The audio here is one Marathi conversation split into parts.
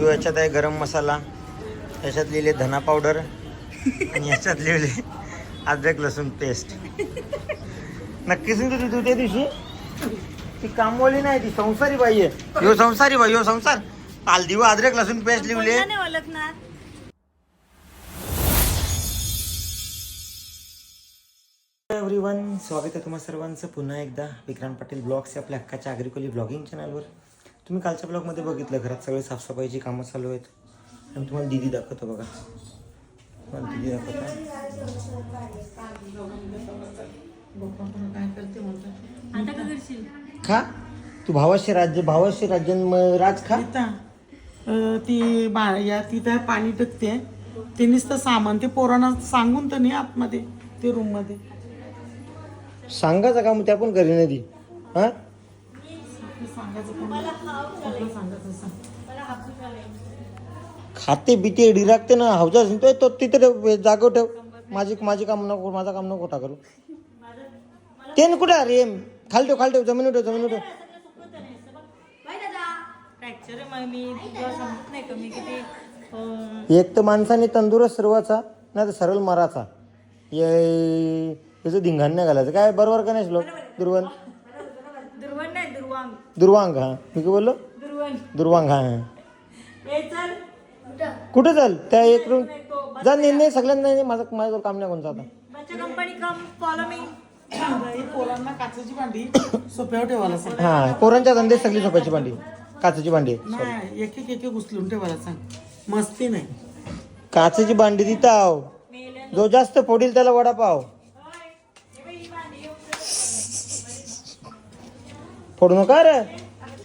यो याच्यात आहे गरम मसाला याच्यात लिहिले धना पावडर आणि याच्यात लिहिले अद्रक लसूण पेस्ट. नक्कीच ना तू तू त्या दिवशी. ती कामवाली नाही ती संसारी बाई आहे. यो संसारी बाई यो संसार. काल दिवा अद्रक लसूण पेस्ट लिहिले ओळखणार? एव्हरीवन स्वागत आहे तुम्हा सर्वांचं पुन्हा एकदा. विक्रांत पाटील ब्लॉग्स आपल्या हक्काच्या आग्रिकोली ब्लॉगिंग चॅनलवर तुम्ही कालच्या ब्लॉगमध्ये बघितलं घरात सगळे साफसफाईची कामं चालू आहेत. आणि तुम्हाला दिदी दाखवतो बघा. तुम्हाला दिदी दाखवतो. आता का करशील? खा. तू भावाशी राज्य भावाशी राज्य राज खा. ती बा या तिथं पाणी टाकते ते नुसतं सामान ते पोरांना सांगून तर नाही आतमध्ये ते रूममध्ये. सांगायचं का मग त्या पण घरी ती हा ते सांगायचं कोणाला? आपलं सांगायचं सांग. खाते बिते डिराकते ना हौजा तो तो तिथे ठेव, जागेवर ठेव माझी माझी काम नको माझं काम नको खोटा करू ते न कुठे अरे खाली ठेव खाली ठेव जमिनीवर ठेव जमिनीवर ठेव फ्रॅक्चर आहे मग मी तुला समजत नाही का मी किती अं, एक तर माणसाने तंदुरुस्त सर्वाचा नाही तर सरळ मराचा ये याचं धिंगाण नाही घालायचं काय बरोबर का नाही श्लोक दुर्वन दुर्वांग हा? मी काय बोललो? दुर्वांग. हा. कुठे चाल? त्या एक रूम जा नाही. नाही सगळ्यांना नाही माझं माझं काम नाही कोणचं आता. बच्चा कंपनी कम फॉलो मी हे पोरांना काचेची भांडी सोप्यावर ठेवायला सांग. हा पोरांच्या धंदे सगळी झोपायची भांडी. काचेची भांडी. नाही एक एक एक उचलून ठेवायला सांग. मस्ती नाही. काचेची भांडी तिथं आव जो जास्त फोडील त्याला वडापाव. फोडू नका रे.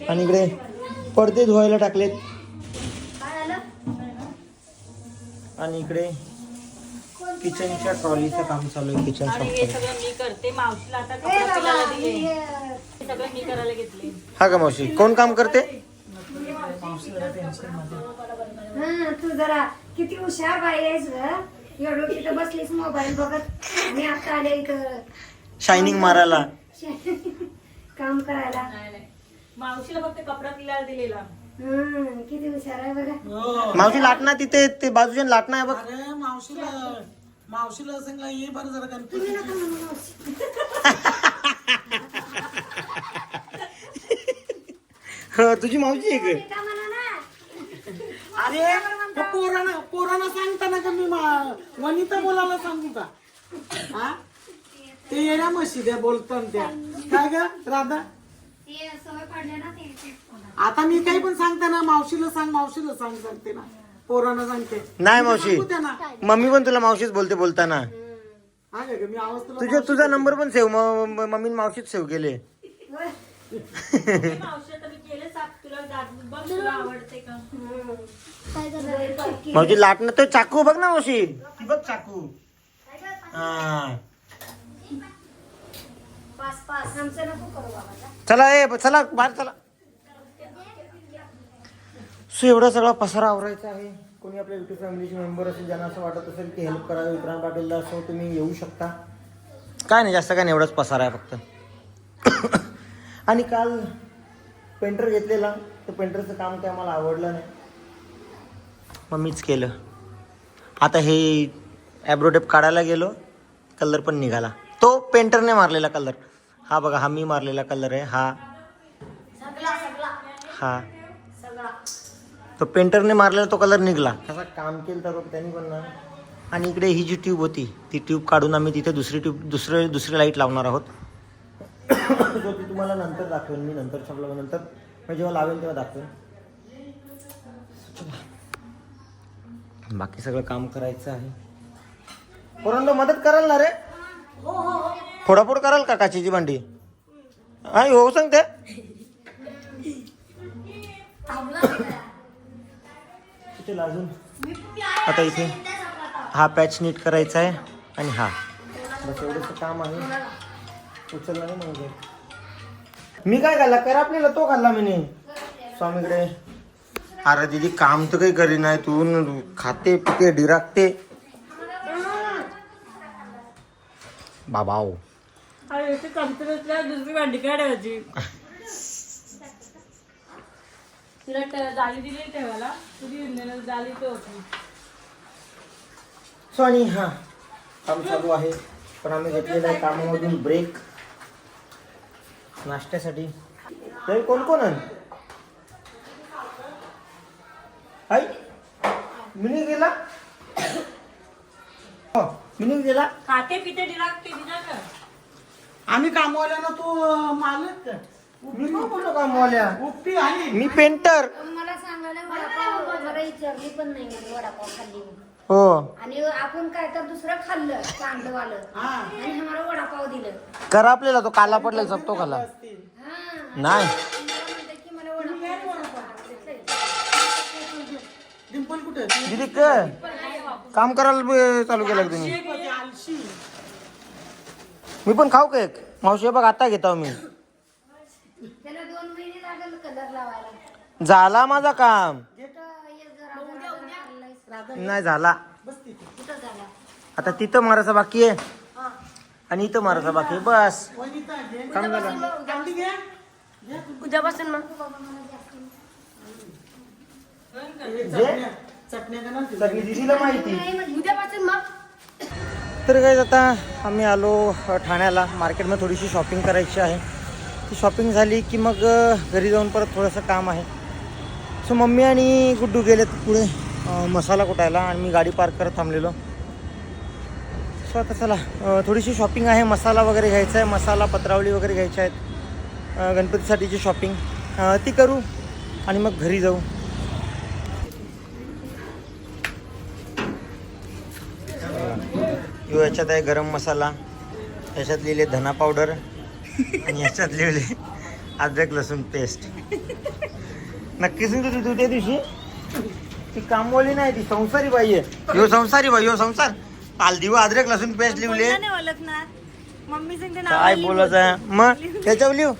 आणि इकडे पडदे धुवायला टाकलेत. आणि इकडे किचनच्या ट्रॉलीचं काम चालू आहे किचन आणि हे सगळं मी करते. मावशीला आता कपडा पिलाला दिले. हे. सगळं मी करायला घेतले. हा का मावशी? कोण काम करते? हा तू जरा किती हुशार बाई आहेस ग. एवढं तिथं बसलीस मोबाईल बघत. आणि आता आले इथं. शायनिंग मारायला. काम करायला. मावशीला फक्त कपडा पिलाला दिलेला. हम्म किती हुशार आहे बघा. मावशी लाटणं तिथे ते बाजूच्या लाटणं आहे बघ. अरे मावशीला मावशीला सांगला ये बरं जरा गणपती ह, तुझी मावशी आहे का म्हणा ना? अरे पोरांना पोरांना सांगताना का मी मा- वनिता बोलायला सांगू का हा? ते येण्या म्हशी द्या बोलताना त्या. काय ग राधा? ना. आता मी काही पण सांगताना मावशीला सांग मावशीला सांग सांगते ना. पोरांना सांगते. नाही मावशी सांगू त्यांना. मम्मी पण तुला मावशीच बोलते बोलताना. हा. काय ग मी आवाज तुला तुझ्या तुझा नंबर पण सेव मम्मीने मावशीच सेव्ह केले. मावशी आता मी केले साफ तुला दाद- बघ तुला आवडते का? हम्म. लय पक्की. मावशी लाटणं तो चाकू बघ ना मावशी. ती बघ चाकू. हा पाच पाच आमचं नको करू बाबा जा. चला ए चला बाहेर चला. सो एवढा सगळा पसारा आवरायचा आहे. कोणी आपल्या युट्यूब फॅमिलीचे मेंबर असेल ज्यांना असं वाटत असेल की हेल्प करावी विक्रांत पाटीलला असं तुम्ही येऊ शकता. काय नाही जास्त काय नाही एवढाच पसारा आहे फक्त. आणि काल पेंटर घेतलेला. तर पेंटरचं काम ते आम्हाला आवडलं नाही. मग मीच केलं. आता हे ॲब्रोटेप काढायला गेलो. कलर पण निघाला. तो पेंटरने मारलेला कलर हा बघा हा मी मारलेला कलर आहे. हा. हा. तो पेंटरने मारलेला तो कलर निघाला. तसा काम केलं तर त्यांनी पण आणि इकडे ही जी ट्यूब होती ती ट्यूब काढून आम्ही तिथे दुसरी ट्यूब दुसरे दुसरी लाइट लावणार आहोत. जो ती तुम्हाला नंतर दाखवेन मी नंतरच्या ब्लॉग नंतर. मी जेव्हा लावेन तेव्हा दाखवेन. बाकी सगळं काम करायचं आहे. पोरांना मदत कराल ना रे? फोडाफोड कराल का काचेची भांडी? हा हो सांगते लाजून आता इथे हा पॅच नीट करायचा आहे आणि हा. बस एवढंच काम आहे. उचलला नाही म्हणजे मी काय खाल्ला? करा आपल्याला तो खाल्ला मी स्वामीकडे. अरे दीदी काम तर काही करी नाही तू. खाते पिते डिराकते कम्प्युटरला दुसरी भांडी काढायची तिला दिली ठेवायला. तुझी होती. हा. काम चालू आहे पण आम्ही घेतलेला आहे कामामधून ब्रेक नाश्त्यासाठी. तरी कोण कोण आहे? आई मिनी गेला? हो मिनी गेला? खाते पिते ते दिला का आम्ही कामवाल्यानं तू मालक. का? मी पण बोललो कामवाल्या? उपटी आली मी पेंटर. मला सांगायला वडापाव विचारली पण नाही मी वडापाव खाल्ली म्हणून. हो. आणि आपण काय तर दुसरं खाल्लं हा. आणि आम्हाला वडापाव दिलं. करा आपल्याला तो काला पडला जपतो असतील. हा. नाही. मला म्हणतात की मला वडापाव डिंपल कुठे? दिदी क काम करायला ब- चालू केलं का तुम्ही? आलशी मी पण खाऊ का एक मावशी हे बघ आता घेतो मी. त्याला दोन महिने लागेल कलर लावायला. झाला माझा काम. जरा. नाही झाला. कुठं आता तिथं मारायचा बाकी आहे. आणि इथं मारायचा बाकी आहे. बस. काम झालं उद्यापासून मग. दिदीला माहिती. उद्यापासून मग. तर काय आता? आम्ही आलो ठाण्याला. मार्केटमध्ये थोडीशी शॉपिंग करायची आहे. ती शॉपिंग झाली की मग घरी जाऊन परत थोडंसं काम आहे. सो मम्मी आणि गुड्डू गेलेत पुढे मसाला कुटायला आणि मी गाडी पार्क करत थांबलेलो. सो आता चला थोडीशी शॉपिंग आहे. मसाला वगैरे घ्यायचा आहे. मसाला पत्रावळी वगैरे घ्यायच्या आहेत. गणपतीसाठीची शॉपिंग ती करू आणि मग घरी जाऊ. यो याच्यात आहे गरम मसाला याच्यात लिहिले धना पावडर आणि याच्यात लिहिले अद्रक लसूण पेस्ट नक्कीच ना तू त्या दिवशी. ती कामवाली नाही ती संसारी बाई आहे. यो संसारी बाई यो संसार. काल दिवा अद्रक लसूण पेस्ट लिहिले काय बोलायचं मग त्याच्यावर लिहू.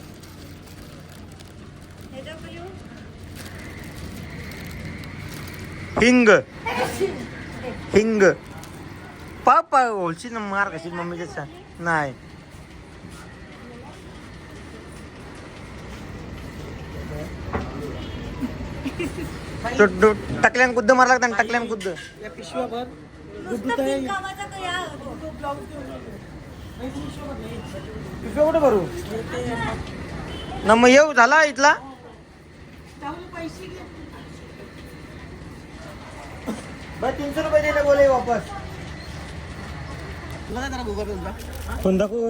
हिंग. हिंग. पापा होलशील ना मार कशी मम्मीच्या नाही तो- तो टाकल्यान कुद्द मारा लागतं टाकल्यान कुद्द या पिशव्यावर गुड्डू तर हे- पिशव्या कुठं भरू ना मग येऊ झाला इथला बरं तीनशे रुपये दिले बोले वापस तुला काय जरा गुगल पे तुला फोन दाखव.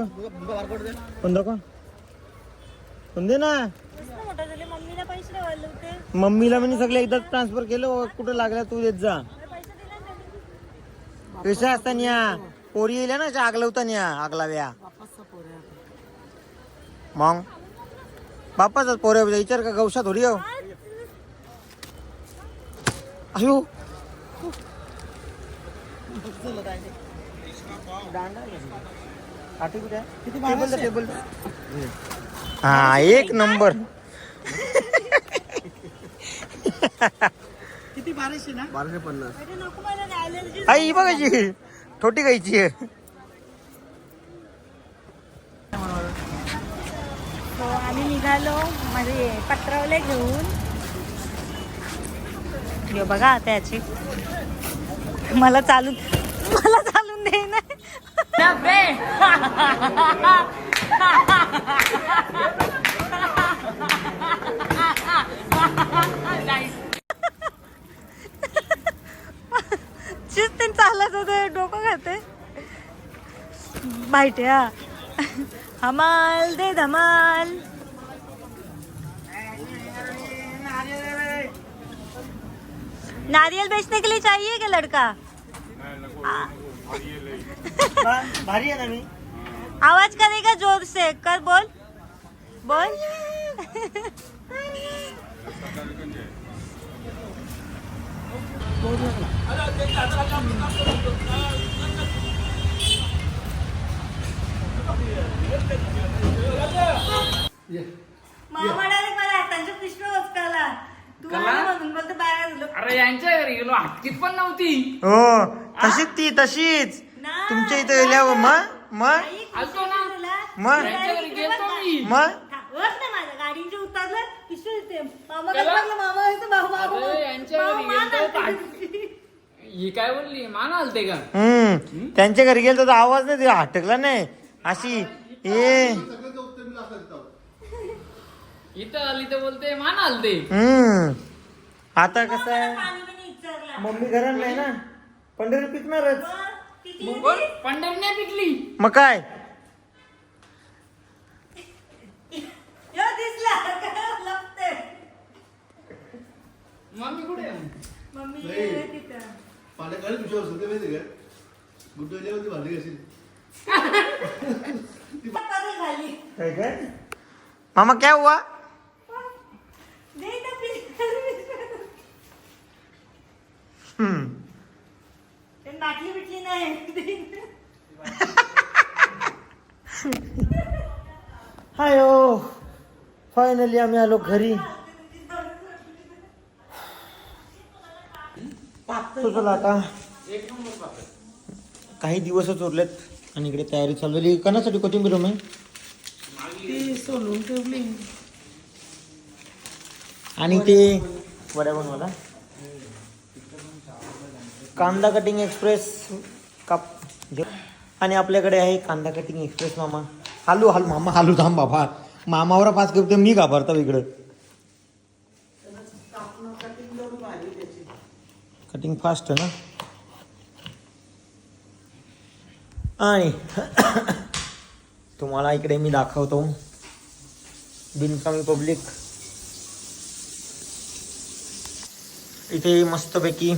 दे. फोन दाखव. फोन दे ना. मम्मीला पैसे ठेवायला होते मम्मीला मी सगळं एकदाच ट्रान्सफर केलं कुठं लागला तू देत जा. पैसे असताना पोरी येईल ना आगलवताना आगलाव्या. बापाचा पोऱ्या मग? बापाचाच पोरे विचार का गौशा थोडी हो अयो. हा एक नंबर. किती? बाराशे ना? बाराशे पन्नास. आई बघायची छोटी गायची आहे. हो आम्ही निघालो माझे पत्रावले घेऊन. यो बघा आता याची. मला चालून मला चालून दे ना चीज ते चालत होतं डोकं खाते. माहिती हमाल दे धमाल. नारियल बेचने के लिए चाहिए क्या लड़का? भारी आहे ना मी? आवाज करेगा जोर से कर बोल. बोल. मामा डायरेक्ट मला हातांच्या पिशव्या उचकाला तू म्हणून यांच्या घरी गेलो. पण नव्हती. हो तशीच ती तशीच. नाही. तुमच्या इथं गेल्यावर मग? मग? आई, आलतो ना. मग? यांच्या घरी गेलतो मी. मग? वर ना माझ्या गाडीच्या उतरलं. पिशवी ते मामा कसं लागलं? मामा असं मामा- मामा- अरे, यांच्या मामा घरी मान गेलतो आणते. ही काय बोलली? मान आलते का? हम्म. त्यांच्या घरी गेलो तर आवाज नाही ते हटकला नाही. अशी ए इथं आली तर बोलते मान आलते. हम्म. आता कसं आहे. मम्मी घरात नाही ना? पंढरी पिकणारच. पंढरी नाही पिकली. मग काय? मम्मी कुठे पाण्या माहिती का? गुड्डवल्यावरती भांडी असेल पातळ झाली काय काय? मामा क्या हुआ दे ना पिली. हम्म ते बाटली बिटली नाही दे ना. हायो फायनली आम्ही आलो घरी. चला आता काही दिवसच उरलेत आणि इकडे तयारी चालू झाली. कणासाठी कोथिंबीर आहे ती सोलून ठेवली. आणि ते वड्या बनवायला? कांदा कटिंग एक्सप्रेस काप. आणि आपल्याकडे आहे कांदा कटिंग एक्सप्रेस मामा. हालू हालू मामा हालू थांब बाबा. मामावर पाच करते मी घाबरतो इकडं. कटिंग फास्ट आहे ना? आणि तुम्हाला इकडे मी दाखवतो. बिनकामी पब्लिक इथे मस्तपैकी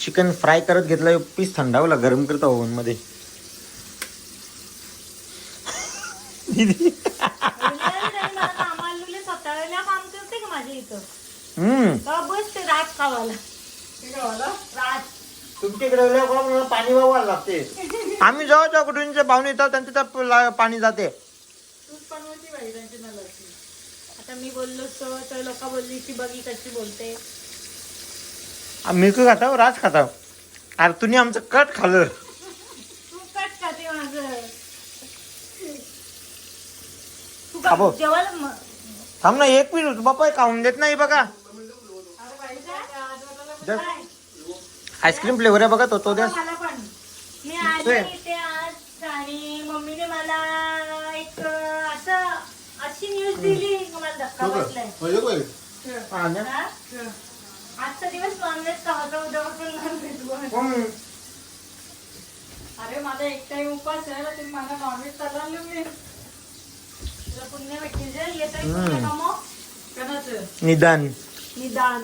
चिकन फ्राय करत घेतलं पीस थंडावला गरम करतो ओव्हनमध्ये मला कामाला लावले, स्वतःला काम करते का माझ्या इथं हम्म. तेव्हा बस ते राज खावाला राज तुमच्याकडे मला पाणी वावायला लागते. आम्ही जेव्हा जेव्हा कुठून पाहुणे येतात त्यांच्या त्या ला- पाणी जाते. त्यांची आता मी बोललो तर लोक बोलली की बघी कशी बोलते. मिरची खाताव राज खाताव. अरे तुम्ही आमचं कट खाल्लं. तू खाते तू म- थांब ना एक मिनिट बाप्पा हे खाऊन देत नाही बघा? आईस्क्रीम फ्लेवर आहे बघा तो तो द्या. मी ते. इथे आज आणि मम्मीने मला एक असं अशी न्यूज दिली. मला धक्का बसलाय. आजचा दिवस नॉनव्हेज खावायचा उद्यापासून नॉनव्हेज बन हम्म. अरे माझा एक टाइम उपास आहे ना तुम्ही मला नॉनव्हेज चालला मी तुला पुण्य भेटतील जे येत आहे पुण्य कमव कोणाचं? निदान. निदान.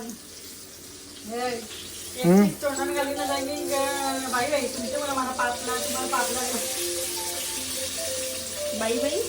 हम्म. ना जाईनी बाई बाई तुमचे मला मला पाच लाख तुम्हाला पाच लाख. बाई बाई?